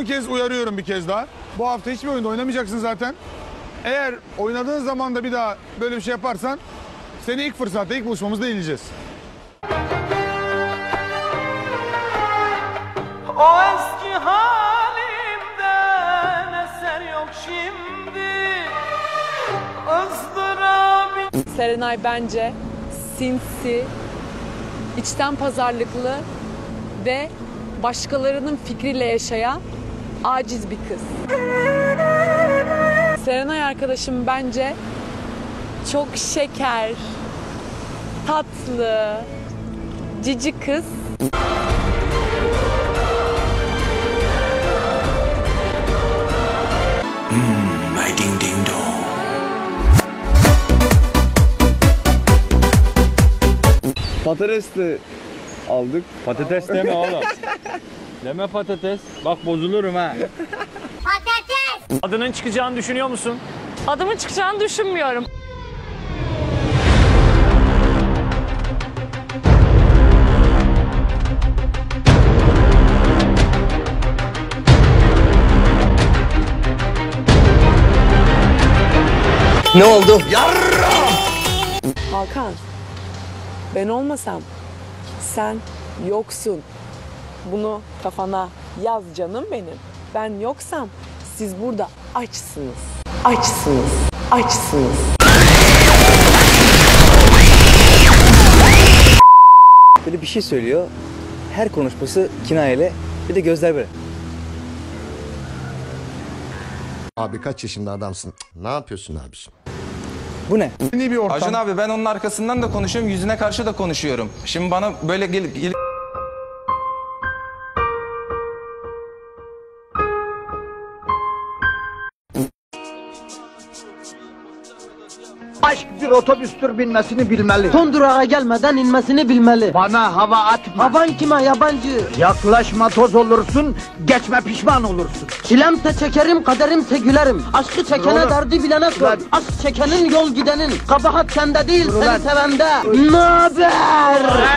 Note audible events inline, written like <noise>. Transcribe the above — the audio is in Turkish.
son kez uyarıyorum bir kez daha. Bu hafta hiçbir oyunda oynamayacaksın zaten. Eğer oynadığın zaman da bir daha böyle bir şey yaparsan seni ilk fırsatta ilk buluşmamızda yenileceğiz. O eski halimden eser yok şimdi ızdırabı Serenay bence sinsi, içten pazarlıklı ve başkalarının fikriyle yaşayan aciz bir kız. Serenay arkadaşım bence çok şeker, tatlı, cici kız. My ding ding dong. Patates de aldık. Patates deme oğlum. <laughs> Deme patates. Bak bozulurum ha. <laughs> Patates! Adının çıkacağını düşünüyor musun? Adımın çıkacağını düşünmüyorum. Ne oldu? Hakan, ben olmasam sen yoksun. Bunu kafana yaz canım benim. Ben yoksam siz burada açsınız. Açsınız. Açsınız. Böyle bir şey söylüyor. Her konuşması kinayeli. Bir de gözler böyle. Abi kaç yaşında adamsın? Ne yapıyorsun abiciğim? Bu ne? Yeni bir ortam. Acun abi ben onun arkasından da konuşuyorum, yüzüne karşı da konuşuyorum. Şimdi bana böyle gelip gelip bir otobüstür binmesini bilmeli. Son durağa gelmeden inmesini bilmeli Bana hava atma. Havan kime yabancı Yaklaşma toz olursun, geçme pişman olursun. Çilemse çekerim kaderimse gülerim Aşkı çekene Oğlum. derdi bilene sor. Aşk çekenin yol gidenin Kabahat sende değil Ulan. seni sevende Ne haber?